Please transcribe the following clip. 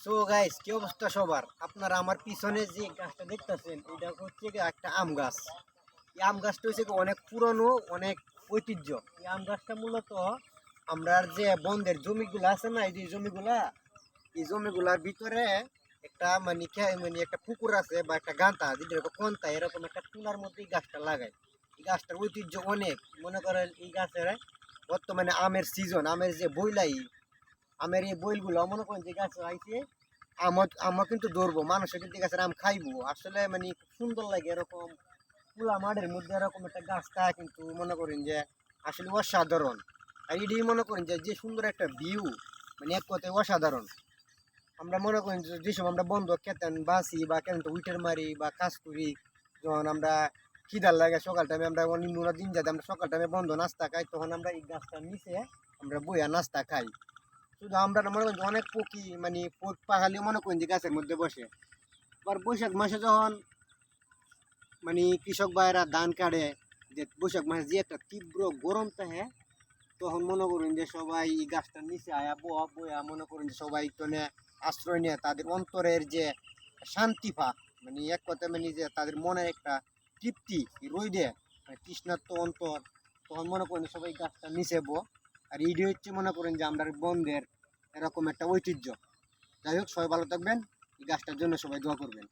So guys কি অবস্থা সবার? আপনারা আমার পিছনে যে গাছটা দেখতেছেন, এটা হচ্ছে একটা আম গাছ। এই আম গাছটা হচ্ছে অনেক পুরনো, অনেক ঐতিহ্য। এই আম গাছটা মূলত আমরা যে বন্ধের জমিগুলো আছে না, এই যে জমিগুলা, এই জমিগুলার ভিতরে একটা মানে মানে একটা পুকুর আছে বা একটা গান্তা যেটা কন্তা, এরকম একটা টুনার মধ্যে এই গাছটা লাগায়। এই গাছটার ঐতিহ্য অনেক। মনে করেন এই গাছের বর্তমানে আমের সিজন আমের যে বইলাই আমের এই বইলগুলো, মনে করেন যে গাছ আইছে আমত আমরা কিন্তু ধরবো মানুষের কিন্তু গাছের আম খাইবো। আসলে মানে খুব সুন্দর লাগে এরকম খোলা মাঠের মধ্যে এরকম একটা গাছ থাকে কিন্তু মনে করেন যে আসলে অসাধারণ। আর এটি মনে করেন যে যে সুন্দর একটা ভিউ মানে এক কথায় অসাধারণ। আমরা মনে করেন যে যে আমরা বন্ধ কেতেন বাসি বা কেন উইটের মারি বা কাজ করি, যখন আমরা খিদার লাগে সকাল টাইমে আমরা অন্য দিন যাতে আমরা সকাল টাইমে বন্ধ নাস্তা খাই, তখন আমরা এই গাছটার নিচে আমরা বইয়া নাস্তা খাই। শুধু আমরা মনে করেন অনেক পক্ষী মানে পোক পাখালি মনে করেন যে গাছের মধ্যে বসে। আবার বৈশাখ মাসে যখন মানে কৃষক ভাইরা ধান কাটে, যে বৈশাখ মাসে যে একটা তীব্র গরম থাকে, তখন মনে করেন যে সবাই এই গাছটার নিচে আয়া বয়া বয়া মনে করেন যে সবাই তো আশ্রয় নিয়ে তাদের অন্তরের যে শান্তি মানে এক কথায় মানে যে তাদের মনের একটা তৃপ্তি রইদে মানে তৃষ্ণার্ত অন্তর, তখন মনে করেন সবাই গাছটা নিচে বো। আর এইটি হচ্ছে মনে করেন যে আমরা বন্ধের এরকম একটা ঐতিহ্য। যাই হোক সবাই ভালো থাকবেন। এই গাছটার জন্য সবাই দোয়া করবেন।